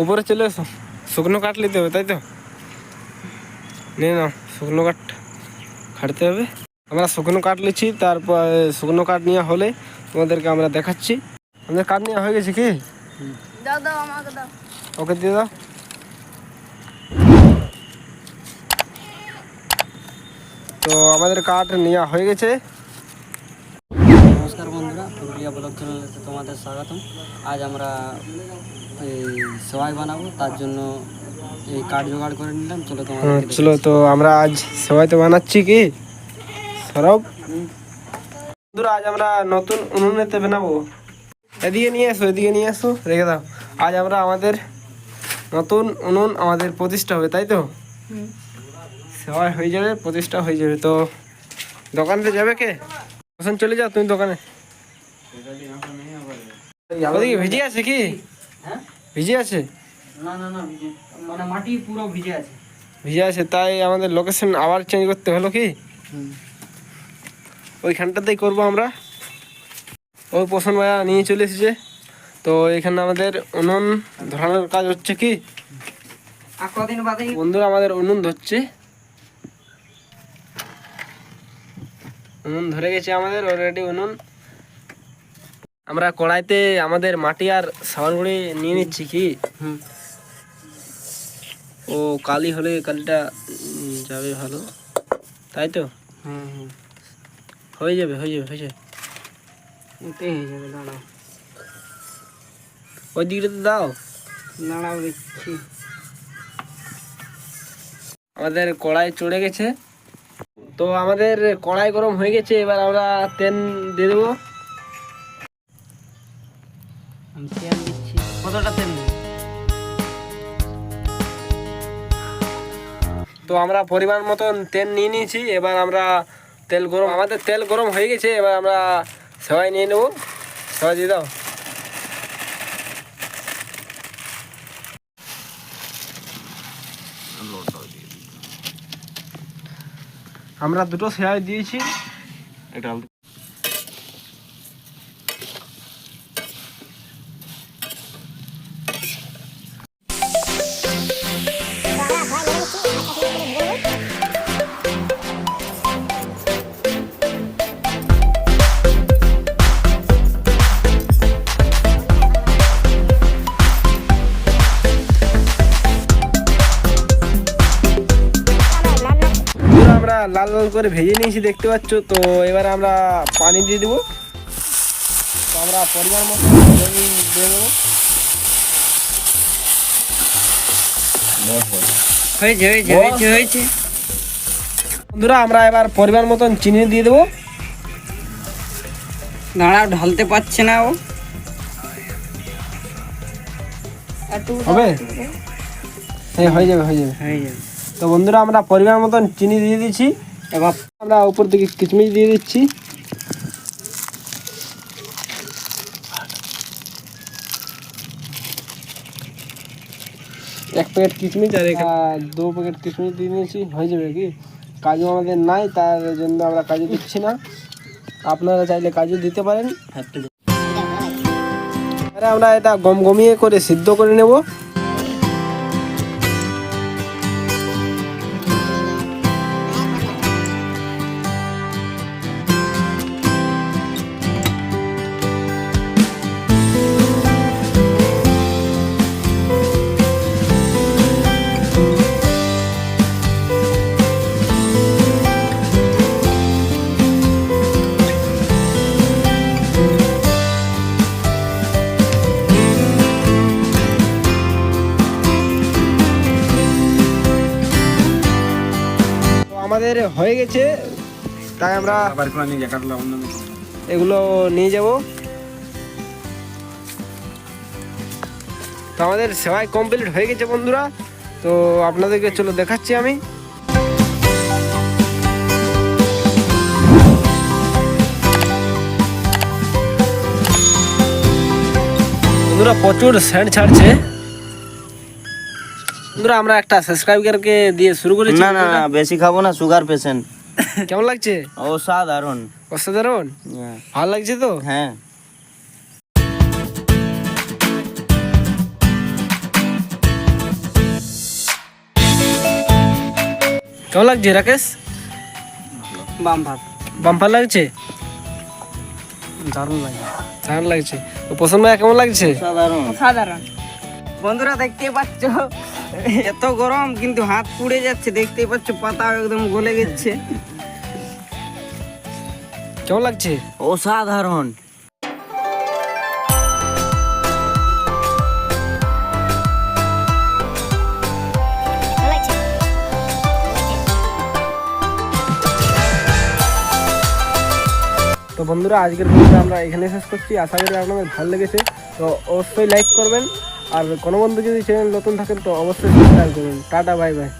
উপরে চলে এসো। শুকনো কাঠ নিতে হবে তাই তো? নিয়ে নাও শুকনো কাঠ খাটতে হবে। আমরা শুকনো কাঠ নিচ্ছি তারপর শুকনো কাঠ নেওয়া হলে তোমাদেরকে আমরা দেখাচ্ছি। আমাদের কাঠ নেওয়া হয়ে গেছে কি? দাও দাও আমাকে ওকে দিয়ে দাও। তো আমাদের কাঠ নেওয়া হয়ে গেছে। নমস্কার বন্ধুরা পুরুলিয়া ব্লগ চ্যানেলে তোমাদের স্বাগতম। আজ আমরা এই সেওয়াই বানাবো তার জন্য এই কাঠ জোগাড় করে নিলাম। চলো তোমাদের চলো তো আমরা আজ সবাই তো বানাচ্ছি কি? সরব? বন্ধুরা আজ আমরা নতুন উনুনেতে বানাবো। এদিকে নিয়ে এসো এদিকে নিয়ে এসো রেখে দাও। আজ আমরা আমাদের নতুন উনুন আমাদের প্রতিষ্ঠা হবে তাই তো? সবাই হয়ে যাবে প্রতিষ্ঠা হয়ে যাবে। তো দোকানতে যাবে কে? চলে যাও তুমি দোকানে। ওদিকে ভিজে আছে কি? হ্যাঁ? ভিজে আছে? না না না ভিজে মানে মাটি পুরো ভিজে আছে। ভিজে আছে তাই আমাদের লোকেশন আবার চেঞ্জ করতে হলো কি? ওইখানটাতেই করব আমরা। ওই পোষণ ভাইয়া নিয়ে চলে এসেছে। তো এখানে আমাদের উনুন ধরানোর কাজ হচ্ছে কি? বন্ধুরা আমাদের উনুন ধরছে। উনুন ধরে গেছে আমাদের অলরেডি উনুন। আমরা কড়াইতে আমাদের মাটি আর সাবান গুঁড়ি নিয়ে নিচ্ছি কি? ও কালি হলে কালিটা যাবে ভালো। তাই তো? হয়ে যাবে হয়ে যাবে হয়ে যাবে। হয়ে যাবে দাঁড়াও। ওই দিকটাতে দাও। দাঁড়াও দেখছি। আমাদের কড়াই চড়ে গেছে। তো আমাদের কড়াই গরম হয়ে গেছে এবার আমরা তেল দিয়ে দেবো। কতটা তো আমরা পরিমাণ মতন তেল নিয়ে নিয়েছি এবার আমরা তেল গরম আমাদের তেল গরম হয়ে গেছে এবার আমরা সবাই নিয়ে নেব। সবাই দিয়ে দাও। আমরা দুটো সেয়াই দিয়েছি। এটা লাল লাল করে ভেজে নিয়েছি দেখতে পাচ্ছ? তো এবার আমরা পানি দিয়ে দেবো। আমরা পরিমাণ মতো দিয়ে দেবো। হয়েছে হয়েছে হয়েছে হয়েছে। বন্ধুরা আমরা এবার পরিমাণ মতন চিনি দিয়ে দেবো। দাঁড়াও ঢালতে পারছে না ও। হবে? হ্যাঁ হয়ে যাবে হয়ে যাবে। হয়ে যাবে। তো বন্ধুরা আমরা পরিমাণ মতন চিনি দিয়ে দিচ্ছি। এবার আমরা উপর দিকে কিচমিচ দিয়ে দিচ্ছি। এক প্যাকেট কিচমিচ আর দু প্যাকেট কিচমিচ দিয়ে দিয়েছি হয়ে যাবে কি? কাজু আমাদের নাই তার জন্য আমরা কাজু দিচ্ছি না। আপনারা চাইলে কাজু দিতে পারেন। এবারে আমরা এটা গম গমিয়ে করে সিদ্ধ করে নেব। আমাদের হয়ে গেছে। তাই আমরা এগুলো নিয়ে যাব। তো আমাদের সেবাই কমপ্লিট হয়ে গেছে বন্ধুরা। তো আপনাদেরকে চলো দেখাচ্ছি আমি। বন্ধুরা, প্রচুর স্যান্ড ছাড়ছে। বন্ধুরা আমরা একটা সাবস্ক্রাইবারকে দিয়ে শুরু করেছি না না বেশি খাব না সুগার পেশেন্ট কেমন লাগছে? অসাধারণ। অসাধারণ? হ্যাঁ। ভালো লাগছে তো? হ্যাঁ। কেমন লাগছে রাকেশ? বাম্পার। বাম্পার লাগছে? দারুণ লাগছে। দারুণ লাগছে। প্রসন্ন কেমন লাগছে? সাধারণ সাধারণ বন্ধুরা দেখতে পাচ্ছ? এত গরম কিন্তু হাত পুড়ে যাচ্ছে দেখতেই পাচ্ছ পাতা একদম গলে গেছে। কেমন লাগছে? অসাধারণ। তো বন্ধুরা আজকের ভিডিওটা আমরা এখানে শেষ করছি। আশা করি আপনাদের ভালো লেগেছে। তো অবশ্যই লাইক করবেন। আর কোনো বন্ধু যদি চ্যানেল নতুন থাকেন তো অবশ্যই সাবস্ক্রাইব করুন। Tata bye bye